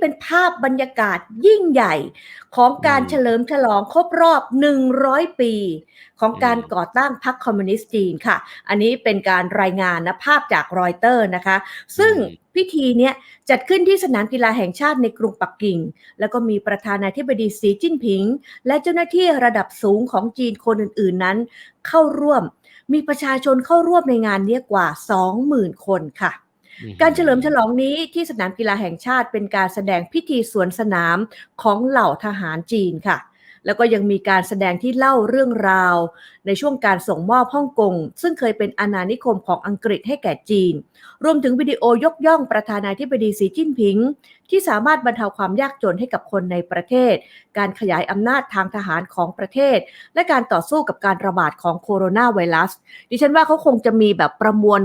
เป็นภาพบรรยากาศยิ่งใหญ่ของการอืมเฉลิมฉลองครบรอบ 100 ปี ของการอืมก่อตั้งพรรคคอมมิวนิสต์จีนค่ะ อันนี้เป็นการรายงานนะภาพจากรอยเตอร์นะคะ ซึ่งพิธีเนี้ยจัดขึ้นที่สนามกีฬาแห่งชาติในกรุงปักกิ่ง แล้วก็มีประธานาธิบดีสีจิ้นผิง และเจ้าหน้าที่ระดับสูงของจีนคนอื่นๆนั้น เข้าร่วม มีประชาชนเข้าร่วมในงานเนี้ยกว่า 20,000 คนค่ะอืม การเฉลิมฉลองนี้ที่สนามกีฬาแห่งชาติเป็นการแสดงพิธีสวนสนามของเหล่าทหารจีนค่ะ แล้วก็ยังมีการแสดงที่เล่าเรื่องราว ในช่วงการส่งมอบฮ่องกง ซึ่งเคยเป็นอาณานิคมของอังกฤษให้แก่จีน รวมถึงวิดีโอยกย่องประธานาธิบดีสีจิ้นผิง ที่สามารถบรรเทาความยากจนให้กับคนในประเทศ การขยายอำนาจทางทหารของประเทศ และการต่อสู้กับการระบาดของโคโรนาไวรัส ดิฉันว่าเขาคงจะมีแบบประมวล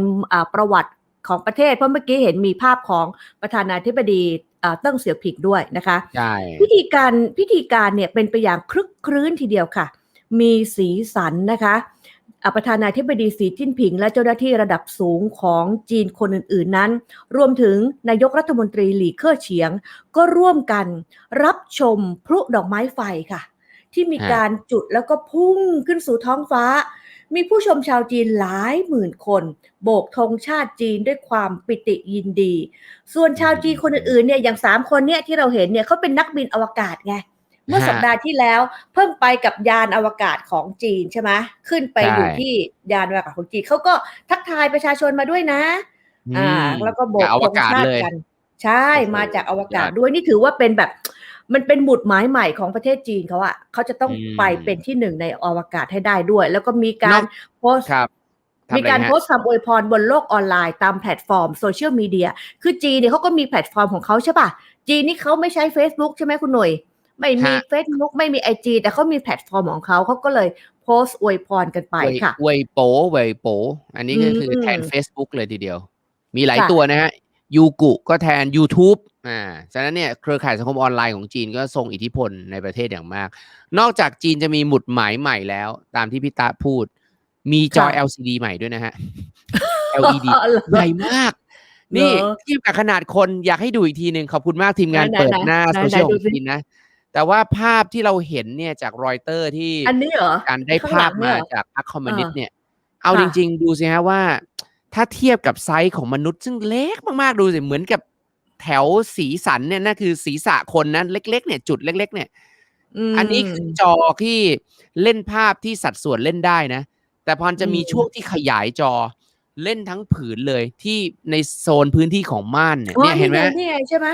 ประวัติ ของประเทศ เพราะเมื่อกี้เห็นมีภาพของประธานาธิบดีอ่าเติ้งเสี่ยวผิงด้วยนะคะใช่พิธีการพิธีการเนี่ยเป็นไปอย่างคลึกครื้นทีเดียวค่ะ มีสีสันนะคะอ่าประธานาธิบดีสีจิ้นผิง และเจ้าหน้าที่ระดับสูงของจีนคนอื่นๆนั้น รวมถึงนายกรัฐมนตรีหลี่เค่อเฉียง ก็ร่วมกันรับชมพลุดอกไม้ไฟค่ะ ที่มีการจุดแล้วก็พุ่งขึ้นสู่ท้องฟ้า มีผู้ชมชาวจีนหลายหมื่นคน โบกธงชาติจีนด้วยความปิติยินดี ส่วนชาวจีนคนอื่นๆเนี่ยอย่างสามคนเนี่ยที่เราเห็นเนี่ยเขาเป็นนักบินอวกาศไงเมื่อสัปดาห์ที่แล้วเพิ่งไปกับยานอวกาศของจีนใช่ไหมขึ้นไปอยู่ที่ยานอวกาศของจีนเขาก็ทักทายประชาชนมาด้วยนะ อ่า แล้วก็โบกจากอวธงกาศชาติเลยกัน ใช่โอ้โหมาจากอวกาศยอดด้วยนี่ถือว่าเป็นแบบ มันเป็นหมุดหมายใหม่ของประเทศจีนเขาอะเขาจะต้องอืม ไปเป็นที่หนึ่งในอวกาศให้ได้ด้วย แล้วก็มีการนอกโพสต์ ครับทำมีการอะไฮะโพสต์คำอวยพรบนโลกออนไลน์ตามแพลตฟอร์มโซเชียลมีเดีย คือจีนเนี่ยเขาก็มีแพลตฟอร์มของเขาใช่ป่ะ จีนนี่เขาไม่ใช้ Facebook ใช่ไหมคุณหน่วยไม่มี ฮะ Facebook ไม่มีไอจีแต่เขามีแพลตฟอร์มของเขาเขาก็เลยโพสต์อวยพรกันไปเวยค่ะ เวยโปเวยโป อันนี้ก็คืออมแทน Facebook เลยทีเดียว มีหลายค่ะ ตัวนะฮะ ยูกุก็แทน YouTube อ่าฉะนั้นเนี่ยเครือข่ายสังคมออนไลน์ของจีนก็ทรงอิทธิพลในประเทศอย่างมาก นอกจากจีนจะมีหมุดหมายใหม่แล้ว ตามที่พี่ตาพูด มีจอค่ะ LCD ใหม่ด้วยนะฮะ LED อ๋อเหรอใหญ่มาก นี่เหรอเทียบกับขนาดคนอยากให้ดูอีกทีหนึ่งขอบคุณมากทีมงานไหนๆเปิดหน้าไหนๆโซเชียลดูของสิจีนนะแต่ว่าภาพที่เราเห็นเนี่ยจากรอยเตอร์ที่อันนี้เหรอการได้ข้างหลัภาพงเนี่มายเหรอจากพรรคคอมมิวนิสต์อ่าเนี่ย เอาค่ะจริง ๆ ดูสิฮะว่า ถ้าเทียบกับไซส์ของมนุษย์ซึ่งเล็กมากๆดูสิเหมือนกับแถวสีสันเนี่ยนั่นคือศีรษะคนนั้นเล็ก ๆ เนี่ย จุดเล็ก ๆ เนี่ยมอันนี้คือจอที่เล่นภาพที่สัดส่วนเล่นได้นะ แต่พอจะมีอืมช่วงที่ขยายจอเล่นทั้งผืนเลยที่ในโซนพื้นที่ของม่านเนี่ยอ๋อเนี่ยเห็นไหมไงนี่ไงใช่ไหม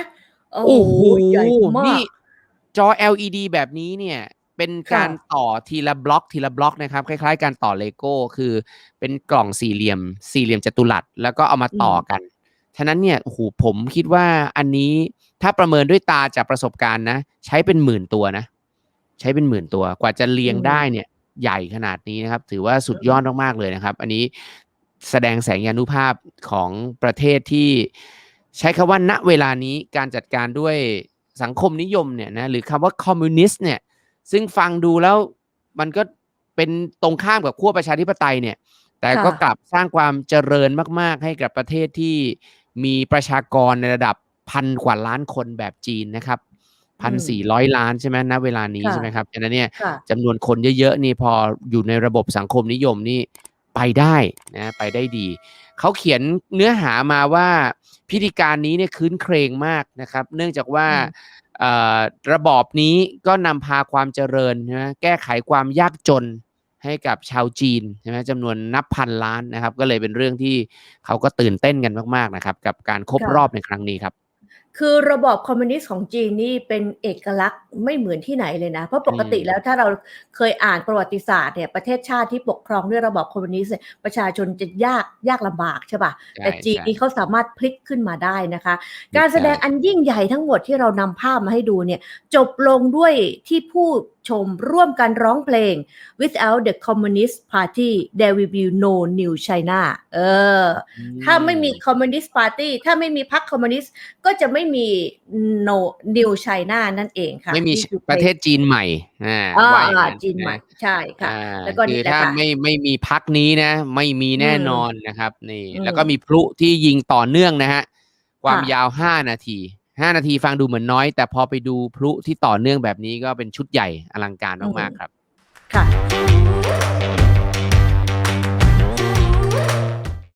โอ้โหใหญ่มานี่กจอ LED แบบนี้เนี่ย เป็นค่ะการต่อทีละบล็อกทีละบล็อกนะครับคล้าย ๆ การต่อเลโก้คือเป็นกล่องสี่เหลี่ยม สี่เหลี่ยมจัตุรัสแล้วก็เอามาต่อกันฉะนั้นเนี่ยโอ้โหผมคิดว่าอันนี้ถ้าประเมินด้วยตาจากประสบการณ์นะ ใช้เป็นหมื่นตัวนะ ใช้เป็นหมื่นตัวกว่าจะเรียงอืมได้เนี่ย ใหญ่ขนาดนี้นะครับ ถือว่าสุดยอดมากๆเลยนะครับ อันนี้แสดงแสงยานุภาพของประเทศที่ใช้คำว่าณเวลานี้การจัดการด้วยสังคมนิยมเนี่ยนะหรือคำว่าคอมมิวนิสต์เนี่ย ซึ่งฟังดูแล้วมันก็เป็นตรงข้ามกับขั้วประชาธิปไตยเนี่ย แต่ก็ค่ะกลับสร้างความเจริญมาก ๆ ให้กับประเทศที่มีประชากรในระดับพันกว่าล้านคนแบบจีนนะครับพันสี่ร้อยล้านใช่ไหมณเวลานี้ค่ะใช่ไหมครับฉะนั้นเนี่ยค่ะจำนวนคนเยอะๆนี่พออยู่ในระบบสังคมนิยมนี่ไปได้นะไปได้ดี เขาเขียนเนื้อหามาว่าพิธีการนี้เนี่ยคืนเครงมากนะครับ เนื่องจากว่าอืมเอ่อ ระบอบนี้ก็นำพาความเจริญนะแก้ไขความยากจนให้กับชาวจีนใช่ไหมจำนวนนับพันล้านนะครับ ก็เลยเป็นเรื่องที่เขาก็ตื่นเต้นกันมาก ๆ นะครับ กับการครบค่ะรอบในครั้งนี้ครับ คือระบอบคอมมิวนิสต์ของจีนนี่เป็นเอกลักษณ์ไม่เหมือนที่ไหนเลยนะ เพราะปกติอืมแล้วถ้าเราเคยอ่านประวัติศาสตร์เนี่ยประเทศชาติที่ปกครองด้วยระบอบคอมมิวนิสต์เนี่ยประชาชนจะยากยากลำบากใช่ป่ะใช่แต่จีนใช่นี่เขาสามารถพลิกขึ้นมาได้นะคะ การแสดงอันยิ่งใหญ่ทั้งหมดที่เรานำภาพมาให้ดูเนี่ยจบลงด้วยที่ผู้ชมร่วมกันร้องเพลง without the communist party there will be no new China เออ ถ้าไม่มีคอมมิวนิสต์ปาร์ตี้ถ้าไม่มีพรรคคอมมิวนิสต์ก็จะไม่มี no new China นั่นเองค่ะ ไม่มีนี่คือประเทศจีนใหม่อ่าอ่าว่าอย่างอ่านั้นจีนใหม่ะใช่ค่ะอ่าแล้วก็คืนี่อแหละถ้าค่ะไม่ไม่มีพักนี้นะ ไม่มีแน่อืมนอนนะครับนี่อืมแล้วก็มีพลุที่ยิงต่อเนื่องนะฮะ ความค่ะยาว5นาที 5 นาทีฟังดูเหมือนน้อย แต่พอไปดูพลุที่ต่อเนื่องแบบนี้ก็เป็นชุดใหญ่อลังการมากๆครับ ค่ะ